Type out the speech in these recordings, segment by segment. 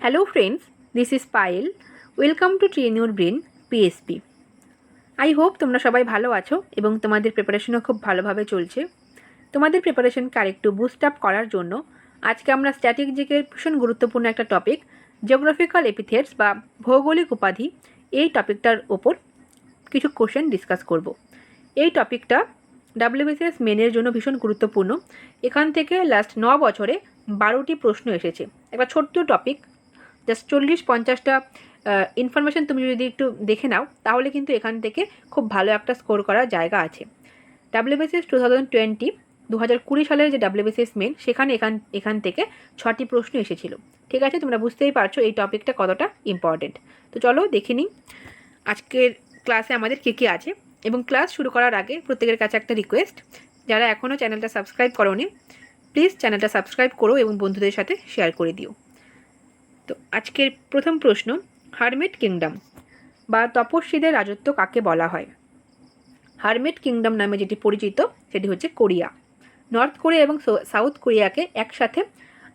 Hello friends, this is Payal. Welcome to train your brain PSP I hope তোমরা সবাই ভালো আছো এবং তোমাদের প্রিপারেশনও খুব ভালোভাবে চলছে। তোমাদের প্রিপারেশনকে আরেকটু বুস্ট আপ করার জন্য আজকে আমরা স্ট্যাটিক ভীষণ গুরুত্বপূর্ণ একটা টপিক জিওগ্রাফিক্যাল এপিথেটস বা ভৌগোলিক উপাধি এই টপিকটার ওপর কিছু কোশ্চেন ডিসকাস করব। এই টপিকটা ডাব্লিউবিসিএস মেনের জন্য ভীষণ গুরুত্বপূর্ণ। এখান থেকে লাস্ট ন বছরে বারোটি প্রশ্ন এসেছে। একটা ছোট্ট টপিক জাস্ট চল্লিশ পঞ্চাশটা ইনফরমেশন তুমি যদি একটু দেখে নাও, তাহলে কিন্তু এখান থেকে খুব ভালো একটা স্কোর করার জায়গা আছে। ডাব্লিউবিসিএস টু থাউজেন্ড টোয়েন্টি দু হাজার কুড়ি সালের যে ডাব্লিউবিসিএস মেন সেখানে এখান এখান থেকে ছটি প্রশ্ন এসেছিল। ঠিক আছে, তোমরা বুঝতেই পারছ এই টপিকটা কতটা ইম্পর্টেন্ট তো চলো দেখে নিই, আজকের ক্লাসে আমাদের কে কী আছে। এবং ক্লাস শুরু করার আগে প্রত্যেকের কাছে একটা রিকোয়েস্ট যারা এখনও চ্যানেলটা সাবস্ক্রাইব করোনি প্লিজ চ্যানেলটা সাবস্ক্রাইব করো এবং বন্ধুদের সাথে শেয়ার করে দিও। তো আজকের প্রথম প্রশ্ন হারমেট কিংডম বা তপস্বীদের রাজত্ব কাকে বলা হয়? হারমেট কিংডম নামে যেটি পরিচিত, সেটি হচ্ছে কোরিয়া। নর্থ কোরিয়া এবং সাউথ কোরিয়াকে একসাথে,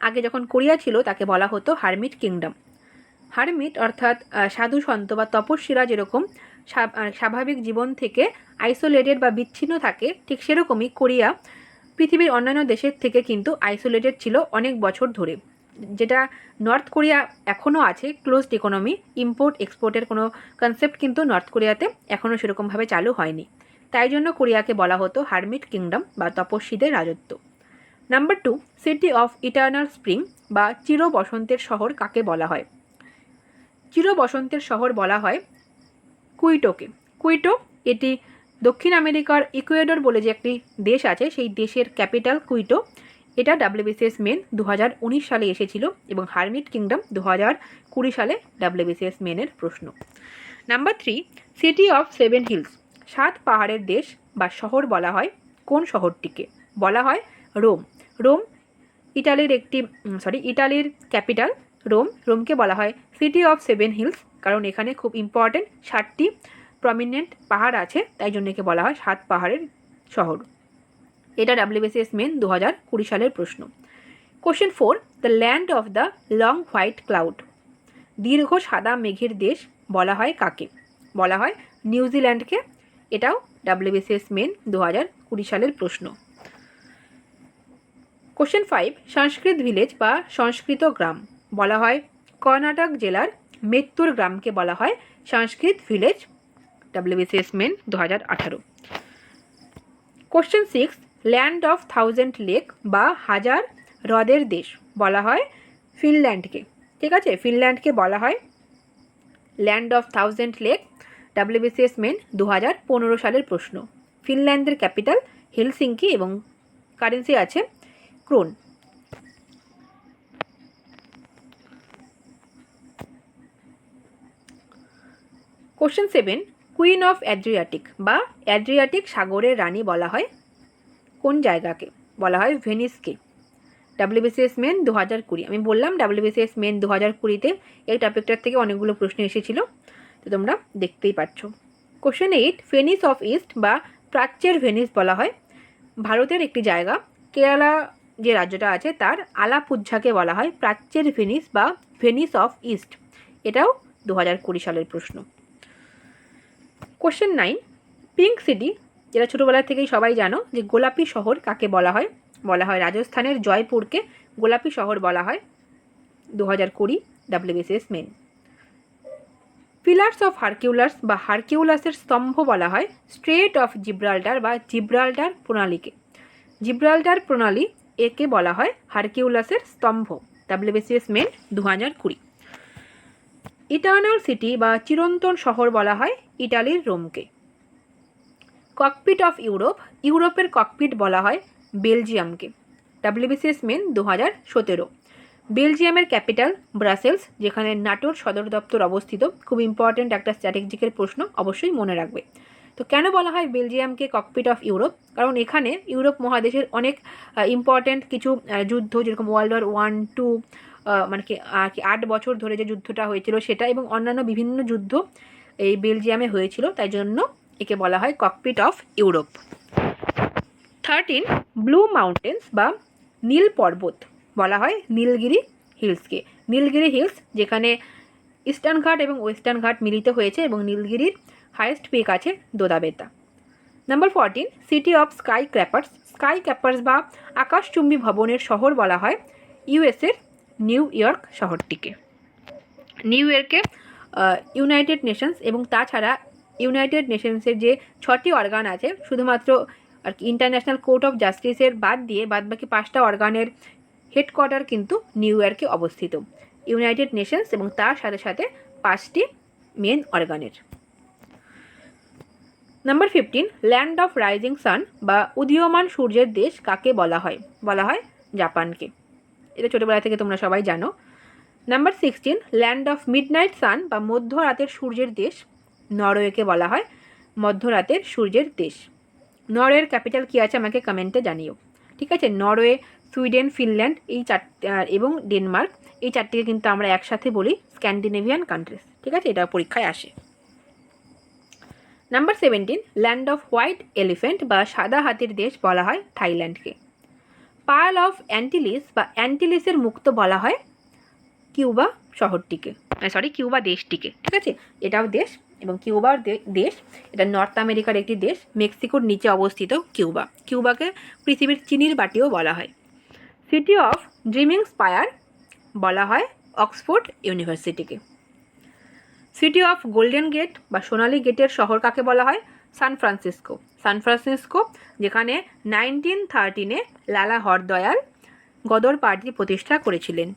আগে যখন কোরিয়া ছিল, তাকে বলা হতো হারমিট কিংডম হারমিট অর্থাৎ সাধু সন্ত বা তপস্বীরা যেরকম স্বাভাবিক জীবন থেকে আইসোলেটেড বা বিচ্ছিন্ন থাকে, ঠিক সেরকমই কোরিয়া পৃথিবীর অন্যান্য দেশের থেকে কিন্তু আইসোলেটেড ছিল অনেক বছর ধরে। যেটা নর্থ কোরিয়া এখনও আছে ক্লোজড ইকোনমি ইম্পোর্ট এক্সপোর্টের কোনো কনসেপ্ট কিন্তু নর্থ কোরিয়াতে এখনও সেরকমভাবে চালু হয়নি। তাই জন্য কোরিয়াকে বলা হতো হারমিট কিংডম বা তপস্বীদের রাজত্ব। Number two city of eternal spring বা চির বসন্তের শহর কাকে বলা হয়? চির বসন্তের শহর বলা হয় কুইটোকে। কুইটো এটি দক্ষিণ আমেরিকার ইকুয়েডর বলে যে একটি দেশ আছে, সেই দেশের ক্যাপিটাল কুইটো। এটা ডাব্লিউবিসিএস মেন দু হাজার উনিশ সালে এসেছিল এবং হারমিট কিংডম দু হাজার কুড়ি সালে ডাব্লিউবিসিএস মেনের প্রশ্ন। Number three city of seven hills সাত পাহাড়ের দেশ বা শহর বলা হয় কোন শহরটিকে? বলা হয় রোম রোম ইটালির একটি সরি ইটালির ক্যাপিটাল রোম রোমকে বলা হয় সিটি অফ সেভেন হিলস কারণ এখানে খুব ইম্পর্টেন্ট সাতটি প্রমিনেন্ট পাহাড় আছে, তাই জন্য একে বলা হয় সাত পাহাড়ের শহর। এটা ডাব্লিউবিসিএস মেন দু হাজার কুড়ি সালের প্রশ্ন। Question four the land of the long white cloud দীর্ঘ সাদা মেঘের দেশ বলা হয় কাকে? বলা হয় নিউজিল্যান্ডকে এটাও ডাব্লিউবিসিএস মেন দু হাজার কুড়ি সালের প্রশ্ন। কোশ্চেন ফাইভ সংস্কৃত ভিলেজ বা সংস্কৃত গ্রাম। বলা হয় কর্ণাটক জেলার মেত্তুর গ্রামকে বলা হয় সংস্কৃত ভিলেজ ডাব্লিউবিসিএস মেন দু হাজার আঠারো। Question six land of thousand lake বা হাজার হ্রদের দেশ বলা হয় ফিনল্যান্ডকে। ঠিক আছে? ফিনল্যান্ডকে বলা হয় land of thousand lake, WBCS main দু হাজার পনেরো সালের প্রশ্ন। ফিনল্যান্ডের ক্যাপিটাল হেলসিঙ্কি এবং কারেন্সি আছে krone. Question seven, queen of Adriatic বা অ্যাড্রিয়াটিক সাগরের রানী বলা হয় কোন জায়গাকে? বলা হয় ভেনিসকে। ডাব্লিউবিসিএস মেন দু হাজার কুড়ি। আমি বললাম ডাব্লিউবিসিএস মেন দু হাজার কুড়িতে এই টপিকটার থেকে অনেকগুলো প্রশ্ন এসেছিল, তো তোমরা দেখতেই পাচ্ছ। Question eight Venice of east বা প্রাচ্যের ভেনিস বলা হয়। ভারতের একটি জায়গা, কেরালা যে রাজ্যটা আছে তার আলাপুজ্ঝাকে বলা হয় প্রাচ্যের ভেনিস বা ভেনিস অফ ইস্ট এটাও দু হাজার কুড়ি সালের প্রশ্ন। কোশ্চেন নাইন পিঙ্ক সিটি যেটা ছোটোবেলা থেকেই সবাই জানো যে গোলাপি শহর কাকে বলা হয়? বলা হয় রাজস্থানের জয়পুরকে গোলাপি শহর বলা হয়। দু হাজার কুড়ি WBCS main pillars of Hercules বা হারকিউলাসের স্তম্ভ বলা হয় স্ট্রেট অফ জিব্রাল্টার বা জিব্রাল্টার প্রণালীকে। জিব্রাল্টার প্রণালী একে বলা হয় হারকিউলাসের স্তম্ভ ডাব্লিউবিসিএস মেন দু হাজার কুড়ি। ইটার্নাল সিটি বা চিরন্তন শহর বলা হয় ইটালির রোমকে। ককপিট অফ ইউরোপ ইউরোপের ককপিট বলা হয় বেলজিয়ামকে ডাব্লিউবিসিএস মেন দু হাজার সতেরো। বেলজিয়ামের ক্যাপিটাল ব্রাসেলস যেখানে নাটোর সদর দপ্তর অবস্থিত। খুব ইম্পর্ট্যান্ট একটা স্ট্র্যাটেজিকের প্রশ্ন অবশ্যই মনে রাখবে। তো কেন বলা হয় বেলজিয়ামকে ককপিট অফ ইউরোপ কারণ এখানে ইউরোপ মহাদেশের অনেক ইম্পর্ট্যান্ট কিছু যুদ্ধ, যেরকম ওয়ার্ল্ড ওয়ার ওয়ান টু মানে কি আট বছর ধরে যে যুদ্ধটা হয়েছিল সেটা এবং অন্যান্য বিভিন্ন যুদ্ধ এই বেলজিয়ামে হয়েছিল। তাই জন্য একে বলা হয় cockpit of Europe thirteen blue mountains বা নীল পর্বত বলা হয় নীলগিরি হিলসকে নীলগিরি হিলস যেখানে ইস্টার্ন ঘাট এবং ওয়েস্টার্ন ঘাট মিলিত হয়েছে এবং নীলগিরির হায়েস্ট পিক আছে Doddabetta. Number fourteen city of skyscrapers skyscrapers বা আকাশচুম্বী ভবনের শহর বলা হয় ইউএসের নিউ ইয়র্ক শহরটিকে। নিউ ইয়র্কে ইউনাইটেড নেশনস এবং তাছাড়া ইউনাইটেড নেশনসের যে ছটি অর্গান আছে, শুধুমাত্র আর কি ইন্টারন্যাশনাল কোর্ট অফ জাস্টিসের বাদ দিয়ে বাদবাকি পাঁচটা অর্গানের হেডকোয়ার্টার কিন্তু নিউ ইয়র্কে অবস্থিত। ইউনাইটেড নেশনস এবং তার সাথে সাথে পাঁচটি main অর্গানের। Number fifteen, land of rising sun বা উদীয়মান সূর্যের দেশ কাকে বলা হয়? বলা হয় জাপানকে। এটা ছোটোবেলা থেকে তোমরা সবাই জানো। Number sixteen, land of midnight sun বা মধ্যরাতের সূর্যের দেশ নরওয়েকে বলা হয় মধ্যরাতের সূর্যের দেশ। নরওয়ের ক্যাপিটাল কী আছে আমাকে কমেন্টে জানিও। ঠিক আছে? নরওয়ে, সুইডেন, ফিনল্যান্ড এই চারটে এবং ডেনমার্ক এই চারটিকে কিন্তু আমরা একসাথে বলি স্ক্যান্ডিনেভিয়ান কান্ট্রিজ ঠিক আছে? এটা পরীক্ষায় আসে। Number seventeen land of white elephant বা সাদা হাতির দেশ বলা হয় থাইল্যান্ডকে। পার্ল অফ অ্যান্টিলিস বা অ্যান্টিলিসের মুক্ত বলা হয় কিউবা শহরটিকে। সরি কিউবা দেশটিকে। ঠিক আছে? এটাও দেশ এবং কিউবার দেশ, এটা নর্থ আমেরিকার একটি দেশ, মেক্সিকোর নিচে অবস্থিত কিউবা। কিউবাকে পৃথিবীর চিনির বাটিও বলা হয়। সিটি অফ ড্রিমিং স্পায়ার বলা হয় অক্সফোর্ড ইউনিভার্সিটিকে। সিটি অফ গোল্ডেন গেট বা সোনালি গেটের শহর কাকে বলা হয়? সান ফ্রান্সিসকো সান ফ্রান্সিসকো যেখানে নাইনটিন থার্টিনে লালা হরদয়াল গদর পার্টি প্রতিষ্ঠা করেছিলেন।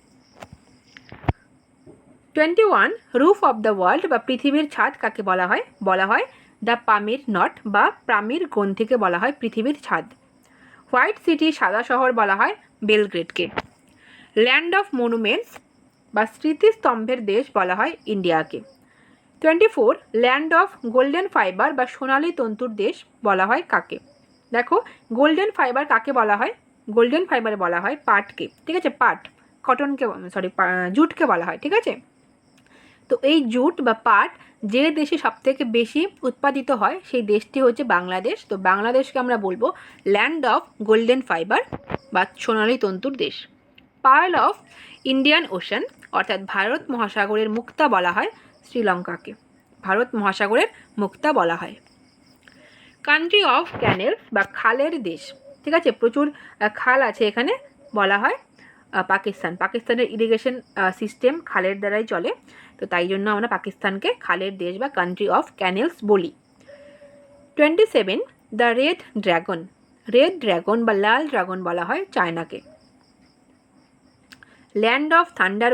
Twenty one roof of the world বা পৃথিবীর ছাদ কাকে বলা হয়? বলা হয় দ্য পামির নট বা প্রামির গ্রন্থিকে বলা হয় পৃথিবীর ছাদ। হোয়াইট সিটি সাদা শহর বলা হয় বেলগ্রেডকে ল্যান্ড অফ মনুমেন্টস বা স্মৃতিস্তম্ভের দেশ বলা হয় ইন্ডিয়াকে twenty four land of golden fibre বা সোনালী তন্তুর দেশ বলা হয় কাকে? দেখো গোল্ডেন ফাইবার কাকে বলা হয়? গোল্ডেন ফাইবার বলা হয় পাটকে। ঠিক আছে, পাট। কটনকে সরি জুটকে বলা হয়, ঠিক আছে? তো এই জুট বা পাট যে দেশে সবথেকে বেশি উৎপাদিত হয়, সেই দেশটি হচ্ছে বাংলাদেশ। তো বাংলাদেশকে আমরা বলব ল্যান্ড অফ গোল্ডেন ফাইবার বা সোনালী তন্তুর দেশ। পার্ল অফ ইন্ডিয়ান ওশান অর্থাৎ ভারত মহাসাগরের মুক্তা বলা হয় শ্রীলঙ্কাকে। ভারত মহাসাগরের মুক্তা বলা হয়। কান্ট্রি অফ ক্যানেল বা খালের দেশ। ঠিক আছে? প্রচুর খাল আছে এখানে বলা হয়। পাকিস্তান। পাকিস্তানের ইরিগেশন সিস্টেম খালের দ্বারাই চলে। তো তাই জন্য আমরা পাকিস্তানকে খালের দেশ বা কান্ট্রি অফ ক্যানেলস বলি। Twenty seven the red dragon red dragon বা লাল ড্রাগন বলা হয় চায়নাকে। ল্যান্ড অফ থান্ডার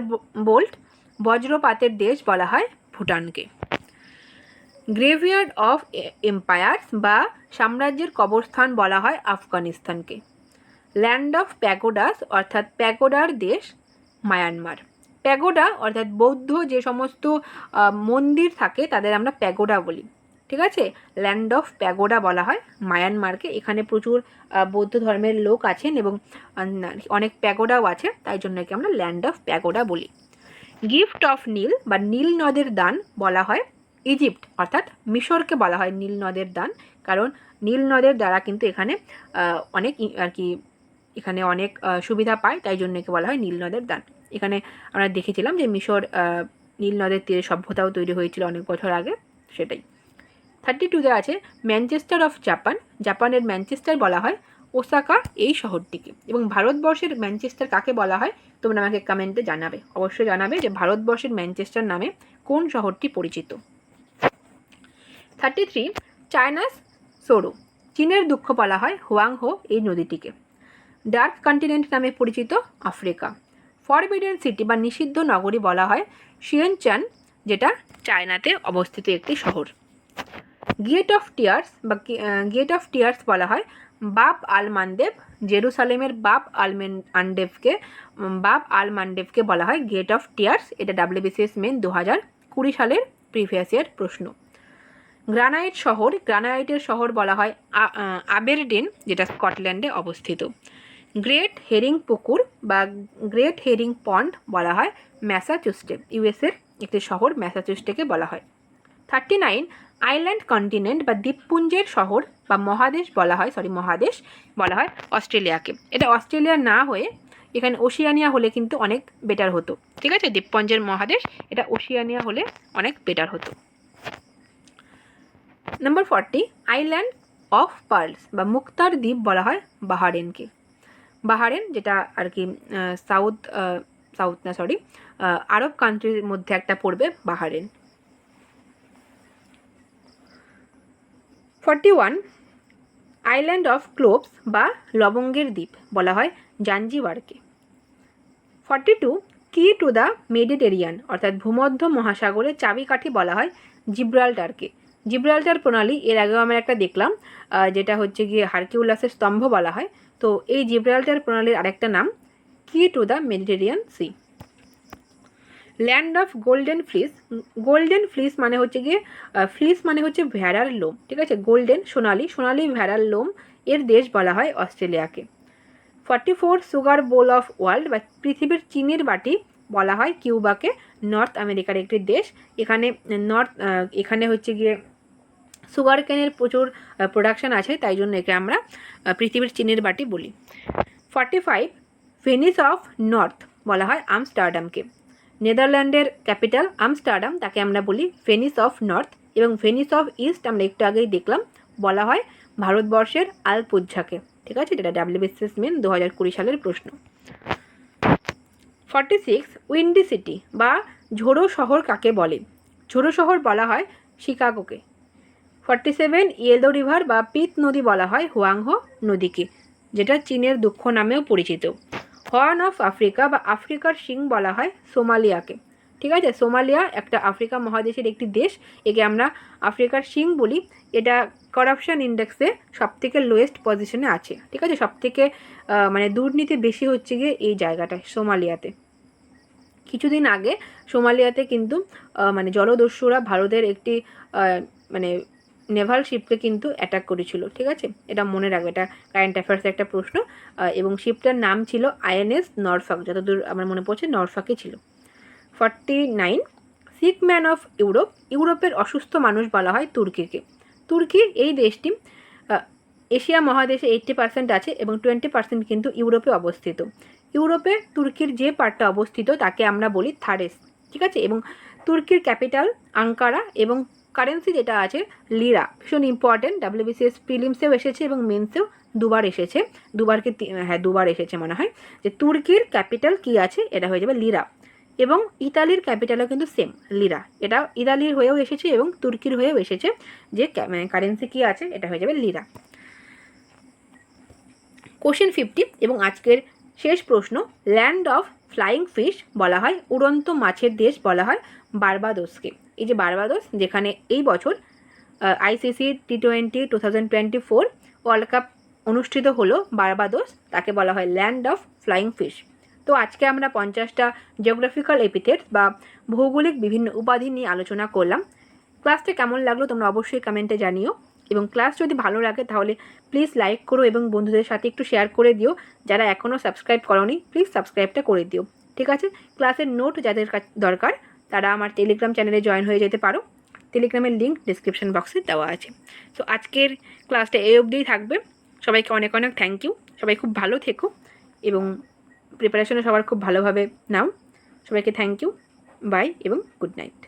বোল্ট বজ্রপাতের দেশ বলা হয় ভুটানকে। গ্রেভিয়ার্ড অফ এম্পায়ার্স বা সাম্রাজ্যের কবরস্থান বলা হয় আফগানিস্তানকে। ল্যান্ড অফ প্যাগোডাস অর্থাৎ প্যাগোডার দেশ মায়ানমার প্যাগোডা, অর্থাৎ বৌদ্ধ যে সমস্ত মন্দির থাকে, তাদের আমরা প্যাগোডা বলি। ঠিক আছে? ল্যান্ড অফ প্যাগোডা বলা হয় মায়ানমারকে এখানে প্রচুর বৌদ্ধ ধর্মের লোক আছেন এবং অনেক প্যাগোডাও আছে, তাই জন্য একে আমরা ল্যান্ড অফ প্যাগোডা বলি। গিফট অফ নীল বা নীল নদের দান বলা হয় ইজিপ্ট অর্থাৎ মিশরকে বলা হয় নীল নদের দান। কারণ নীল নদের দ্বারা কিন্তু এখানে অনেক আর কি এখানে অনেক সুবিধা পায়, তাই জন্য একে বলা হয় নীল নদের দান। এখানে আমরা দেখেছিলাম যে মিশর নীল নদের তীরে সভ্যতাও তৈরি হয়েছিল অনেক বছর আগে, সেটাই। থার্টি টুতে আছে ম্যানচেস্টার অফ জাপান জাপানের ম্যানচেস্টার বলা হয় ওসাকা এই শহরটিকে। এবং ভারতবর্ষের ম্যানচেস্টার কাকে বলা হয়, তোমরা আমাকে কমেন্টে জানাবে। অবশ্যই জানাবে যে ভারতবর্ষের ম্যানচেস্টার নামে কোন শহরটি পরিচিত। থার্টি থ্রি চায়নাস সোরো চীনের দুঃখ বলা হয় হোয়াংহো এই নদীটিকে। ডার্ক কন্টিনেন্ট নামে পরিচিত আফ্রিকা। ফরবিডেন সিটি বা নিষিদ্ধ নগরী বলা হয় শিয়েনচান যেটা চায়নাতে অবস্থিত একটি শহর। গেট অফ টিয়ার্স বা গেট অফ টিয়ার্স বলা হয় বাপ আল মানদেব, জেরুসালেমের বাপ আল মেন আনডেভকে বাপ আল মানডেভকে বলা হয় গেট অফ টিয়ার্স। এটা ডাব্লিউবিসিএস মেন দু হাজার কুড়ি সালের প্রিভিয়াস ইয়ার প্রশ্ন। গ্রানাইট শহর, গ্রানাইটের শহর বলা হয় আবেরডেন, যেটা স্কটল্যান্ডে অবস্থিত। গ্রেট হেরিং পুকুর বা গ্রেট হেরিং পন্ড বলা হয় ম্যাসাচুস্টে ইউএসের একটি শহর ম্যাসাচুস্টেকে বলা হয়। থার্টি নাইন, আইল্যান্ড কন্টিনেন্ট বা দ্বীপপুঞ্জের শহর বা মহাদেশ বলা হয় সরি মহাদেশ বলা হয় অস্ট্রেলিয়াকে। এটা অস্ট্রেলিয়া না হয়ে এখানে ওশিয়ানিয়া হলে কিন্তু অনেক বেটার হতো। ঠিক আছে? দ্বীপপুঞ্জের মহাদেশ, এটা ওশিয়ানিয়া হলে অনেক বেটার হতো। Number forty island of pearls বা মুক্তার দ্বীপ বলা হয় বাহারেনকে। বাহারেন, যেটা আর কি সাউথ সাউথ না সরি আরব কান্ট্রির মধ্যে একটা পড়বে Bahrain. Forty one island of cloves বা লবঙ্গের দ্বীপ বলা হয় জাঞ্জিবারকে forty two key to the Mediterranean অর্থাৎ ভূমধ্য মহাসাগরের চাবিকাঠি বলা হয় জিব্রাল্টারকে জিব্রাল্টার প্রণালী, এর আগেও আমরা একটা দেখলাম যেটা হচ্ছে গিয়ে হারকিউলাসের স্তম্ভ বলা হয়। তো এই জিব্রাল্টার প্রণালীর আরেকটা নাম key to the Mediterranean sea land of golden fleece golden fleece মানে হচ্ছে গিয়ে ফ্লিস মানে হচ্ছে ভেড়ার লোম, ঠিক আছে? গোল্ডেন সোনালি। সোনালি ভেড়ার লোম এর দেশ বলা হয় অস্ট্রেলিয়াকে। Forty four sugar bowl of world বা পৃথিবীর চিনির বাটি বলা হয় কিউবাকে নর্থ আমেরিকার একটি দেশ। এখানে নর্থ এখানে হচ্ছে গিয়ে সুগার কেনের প্রচুর প্রোডাকশান আছে, তাই জন্য একে আমরা পৃথিবীর চিনির বাটি বলি। Forty five Venice of north বলা হয় আমস্টারডামকে। নেদারল্যান্ডের ক্যাপিটাল আমস্টারডাম, তাকে আমরা বলি ভেনিস অফ নর্থ এবং ভেনিস অফ ইস্ট আমরা একটু আগেই দেখলাম, বলা হয় ভারতবর্ষের আলপুজ্ঝাকে ঠিক আছে? যেটা ডাব্লিউবিসিএস মেন দু হাজার কুড়ি সালের প্রশ্ন। ফর্টি সিক্স উইন্ডি সিটি বা ঝোড়ো শহর কাকে বলে? ঝোড়ো শহর বলা হয় শিকাগোকে। ফর্টি সেভেন ইয়েলো রিভার বা পিত নদী বলা হয় হোয়াংহো নদীকে, যেটা চীনের দুঃখ নামেও পরিচিত। হর্ন অফ আফ্রিকা বা আফ্রিকার সিং বলা হয় সোমালিয়াকে। ঠিক আছে? সোমালিয়া একটা আফ্রিকা মহাদেশের একটি দেশ। একে আমরা আফ্রিকার সিং বলি। এটা করাপশন ইন্ডেক্সে সবথেকে লোয়েস্ট পজিশনে আছে। ঠিক আছে? সবথেকে মানে দুর্নীতি বেশি হচ্ছে গিয়ে এই জায়গাটায়, সোমালিয়াতে। কিছুদিন আগে সোমালিয়াতে কিন্তু মানে জলদস্যুরা ভারতের একটি মানে নেভাল শিপকে কিন্তু অ্যাটাক করেছিল, ঠিক আছে? এটা মনে রাখবে, এটা কারেন্ট অ্যাফেয়ার্সের একটা প্রশ্ন এবং শিপটার নাম ছিল আইএনএস নরফাক, যতদূর আমার মনে পড়ছে নরফাকে ছিল। Forty nine sick man of Europe ইউরোপের অসুস্থ মানুষ বলা হয় তুর্কিকে। তুর্কির এই দেশটি এশিয়া মহাদেশে এইট্টি পার্সেন্ট আছে এবং টোয়েন্টি পার্সেন্ট কিন্তু ইউরোপে অবস্থিত। ইউরোপে তুর্কির যে পার্টটা অবস্থিত, তাকে আমরা বলি থারেস, ঠিক আছে? এবং তুর্কির ক্যাপিটাল আঙ্কারা এবং কারেন্সি যেটা আছে লিরা ভীষণ ইম্পর্টেন্ট ডাব্লিউবিসিএস প্রিলিমসেও এসেছে এবং মেন্সেও দুবার এসেছে। দুবারকে হ্যাঁ দুবার এসেছে মনে হয়। যে তুর্কির ক্যাপিটাল কি আছে, এটা হয়ে যাবে লিরা এবং ইতালির ক্যাপিটালও কিন্তু সেম লিরা এটা ইতালির হয়েও এসেছে এবং তুর্কির হয়েও এসেছে। যে কারেন্সি কি আছে, এটা হয়ে যাবে লিরা কোশ্চেন ফিফটি এবং আজকের শেষ প্রশ্ন ল্যান্ড অফ ফ্লাইং ফিশ বলা হয়, উড়ন্ত মাছের দেশ বলা হয় বারবাদোসকে এই যে বারবাদোস, যেখানে এই বছর ICC T twenty two thousand twenty four world cup অনুষ্ঠিত হলো বারবাদোস, তাকে বলা হয় ল্যান্ড অফ ফ্লাইং ফিশ তো আজকে আমরা পঞ্চাশটা জিওগ্রাফিক্যাল এপিথেটস বা ভৌগোলিক বিভিন্ন উপাধি নিয়ে আলোচনা করলাম। ক্লাসটা কেমন লাগল তোমরা অবশ্যই কমেন্টে জানিও। এবং ক্লাস যদি ভালো লাগে তাহলে প্লিজ লাইক করো এবং বন্ধুদের সাথে একটু শেয়ার করে দিও। যারা এখনও সাবস্ক্রাইব করনি প্লিজ সাবস্ক্রাইবটা করে দিও। ঠিক আছে? ক্লাসের নোট যাদের দরকার তারা আমার টেলিগ্রাম চ্যানেলে জয়েন হয়ে যেতে পারো। টেলিগ্রামের লিঙ্ক ডিসক্রিপশন বক্সে দেওয়া আছে। তো আজকের ক্লাসটা এই অবধিই থাকবে। সবাইকে অনেক অনেক থ্যাংক ইউ সবাই খুব ভালো থেকো এবং প্রিপারেশনে সবার খুব ভালোভাবে নাও। সবাইকে থ্যাংক ইউ বাই এবং গুড নাইট